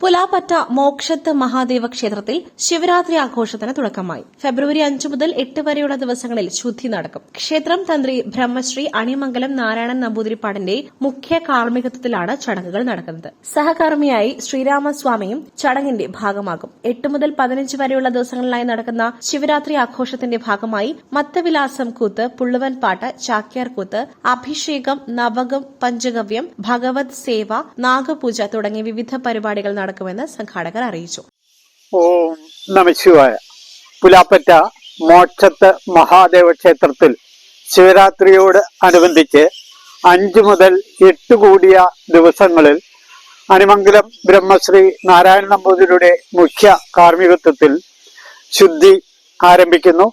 പുലാപ്പറ്റ മോക്ഷത്ത് മഹാദേവ ക്ഷേത്രത്തിൽ ശിവരാത്രി ആഘോഷത്തിന് തുടക്കമായി. ഫെബ്രുവരി അഞ്ചു മുതൽ എട്ട് വരെയുള്ള ദിവസങ്ങളിൽ ശുദ്ധി നടക്കും. ക്ഷേത്രം തന്ത്രി ബ്രഹ്മശ്രീ അണിമംഗലം നാരായണൻ നമ്പൂതിരിപ്പാടിന്റെ മുഖ്യ കാർമ്മികത്വത്തിലാണ് ചടങ്ങുകൾ നടക്കുന്നത്. സഹകർമ്മിയായി ശ്രീരാമസ്വാമിയും ചടങ്ങിന്റെ ഭാഗമാകും. എട്ട് മുതൽ പതിനഞ്ച് വരെയുള്ള ദിവസങ്ങളിലായി നടക്കുന്ന ശിവരാത്രി ആഘോഷത്തിന്റെ ഭാഗമായി മത്തവിലാസം കൂത്ത് പുള്ളുവൻ പാട്ട് ചാക്യാർ കൂത്ത് അഭിഷേകം നവകം പഞ്ചഗവ്യം ഭഗവത് സേവ നാഗപൂജ തുടങ്ങിയ വിവിധ പരിപാടികൾ നടക്കുമെന്ന് സംഘാടകർ അറിയിച്ചു. ഓം നമശിവായ പുലാപ്പറ്റ മോക്ഷത്ത് മഹാദേവ ക്ഷേത്രത്തിൽ ശിവരാത്രിയോട് അനുബന്ധിച്ച് അഞ്ചു മുതൽ എട്ട് കൂടിയ ദിവസങ്ങളിൽ അനിമംഗലം ബ്രഹ്മശ്രീ നാരായണ നമ്പൂതിരിയുടെ മുഖ്യ കാർമ്മികത്വത്തിൽ ശുദ്ധി ആരംഭിക്കുന്നു.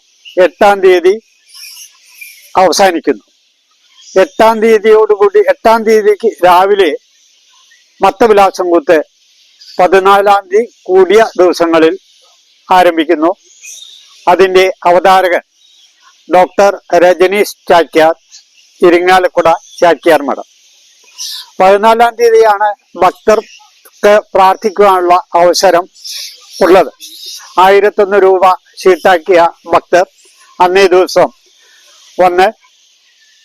എട്ടാം തീയതി അവസാനിക്കുന്നു. എട്ടാം തീയതിയോടുകൂടി എട്ടാം തീയതിക്ക് രാവിലെ മത്തവിലാസം കൂത്ത് പതിനാലാം തീയതി കൂടിയ ദിവസങ്ങളിൽ ആരംഭിക്കുന്നു. അതിന്റെ അവതാരകൻ ഡോക്ടർ രജനീഷ് ചാക്യാർ ഇരിങ്ങാലക്കുട ചാക്യാർ മഠം പതിനാലാം തീയതിയാണ് ഭക്തർക്ക് പ്രാർത്ഥിക്കുവാനുള്ള അവസരം ഉള്ളത്. ആയിരത്തൊന്ന് രൂപ ഷീട്ടാക്കിയ ഭക്തർ അന്നേ ദിവസം വന്ന്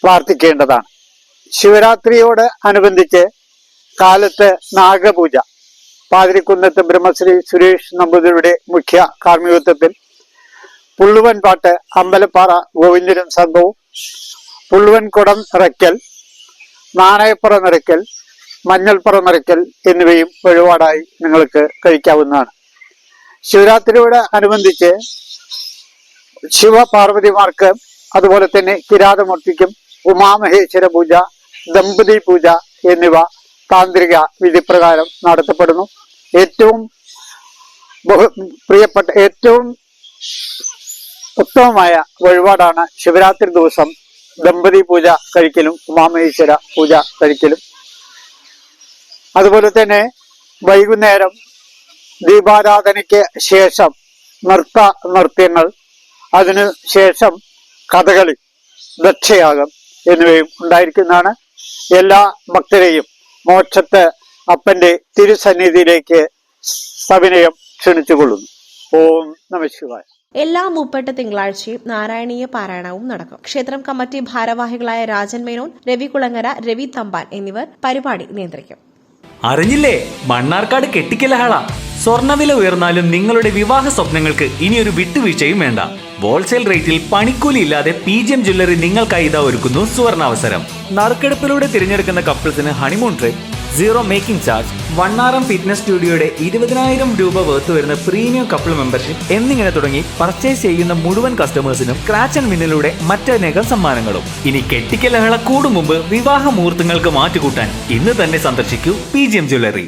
പ്രാർത്ഥിക്കേണ്ടതാണ്. ശിവരാത്രിയോട് അനുബന്ധിച്ച് കാലത്ത് നാഗപൂജ. പാതിരിക്കുന്നത്ത് ബ്രഹ്മശ്രീ സുരേഷ് നമ്പൂതിരിയുടെ മുഖ്യ കാർമ്മികത്വത്തിൽ പുള്ളുവൻ പാട്ട് അമ്പലപ്പാറ ഗോവിന്ദനും സംഘവും പുള്ളുവൻ കുടം നിറയ്ക്കൽ നാണയപ്പുറ നിറയ്ക്കൽ മഞ്ഞൾപ്പുറ നിറയ്ക്കൽ എന്നിവയും വഴിപാടായി നിങ്ങൾക്ക് കഴിക്കാവുന്നതാണ്. ശിവരാത്രിയോട് അനുബന്ധിച്ച് ശിവപാർവതിമാർക്ക് അതുപോലെ തന്നെ കിരാതമൂർത്തിക്കും ഉമാമഹേശ്വര പൂജ ദമ്പതി പൂജ എന്നിവ താന്ത്രിക വിധിപ്രകാരം നടത്തപ്പെടുന്നു. ഏറ്റവും ബഹു പ്രിയപ്പെട്ട ഏറ്റവും ഉത്തമമായ വഴിപാടാണ് ശിവരാത്രി ദിവസം ദമ്പതി പൂജ കഴിക്കലും ഉമാമഹേശ്വര പൂജ കഴിക്കലും. അതുപോലെ തന്നെ വൈകുന്നേരം ദീപാരാധനയ്ക്ക് ശേഷം നൃത്ത നൃത്യങ്ങൾ അതിനു ശേഷം കഥകളി ദക്ഷയാഗം എന്നിവയും ഉണ്ടായിരിക്കുന്നതാണ്. എല്ലാ ഭക്തരെയും മോക്ഷത്ത് അപ്പന്റെ തിരുസന്നിധിയിലേക്ക് സവിനയം ക്ഷണിച്ചുകൊള്ളുന്നു. ഓം നമശിവായ എല്ലാ മുപ്പട്ട തിങ്കളാഴ്ചയും നാരായണീയ പാരായണവും നടക്കും. ക്ഷേത്രം കമ്മിറ്റി ഭാരവാഹികളായ രാജൻ മേനോൻ രവി കുളങ്ങര രവി തമ്പാൻ എന്നിവർ പരിപാടി നിയന്ത്രിക്കും. അറിഞ്ഞില്ലേ? മണ്ണാർക്കാട് കെട്ടിക്കലഹള. സ്വർണവില ഉയർന്നാലും നിങ്ങളുടെ വിവാഹ സ്വപ്നങ്ങൾക്ക് ഇനിയൊരു വിട്ടുവീഴ്ചയും വേണ്ട. ഹോൾസെയിൽ റേറ്റിൽ പണിക്കൂലി ഇല്ലാതെ പി ജി എം ജ്വല്ലറി നിങ്ങൾക്കായി ഇതാ ഒരുക്കുന്നു സുവർണാവസരം. നറുക്കെടുപ്പിലൂടെ തിരഞ്ഞെടുക്കുന്ന കപ്പിൾസിന് honeymoon trip zero making charge വണ്ണാറം fitness സ്റ്റുഡിയോയുടെ ഇരുപതിനായിരം രൂപ വേർത്ത് വരുന്ന പ്രീമിയം കപ്പിൾ മെമ്പർഷിപ്പ് എന്നിങ്ങനെ തുടങ്ങി പർച്ചേസ് ചെയ്യുന്ന മുഴുവൻ കസ്റ്റമേഴ്സിനും ക്രാച്ച് ആൻഡ് വിന്നിലൂടെ മറ്റനേകം സമ്മാനങ്ങളും. ഇനി കെട്ടിക്കലഹള കൂടും മുമ്പ് വിവാഹ മുഹൂർത്തങ്ങൾക്ക് മാറ്റുകൂട്ടാൻ ഇന്ന് തന്നെ സന്ദർശിക്കൂ പി ജി എം ജ്വല്ലറി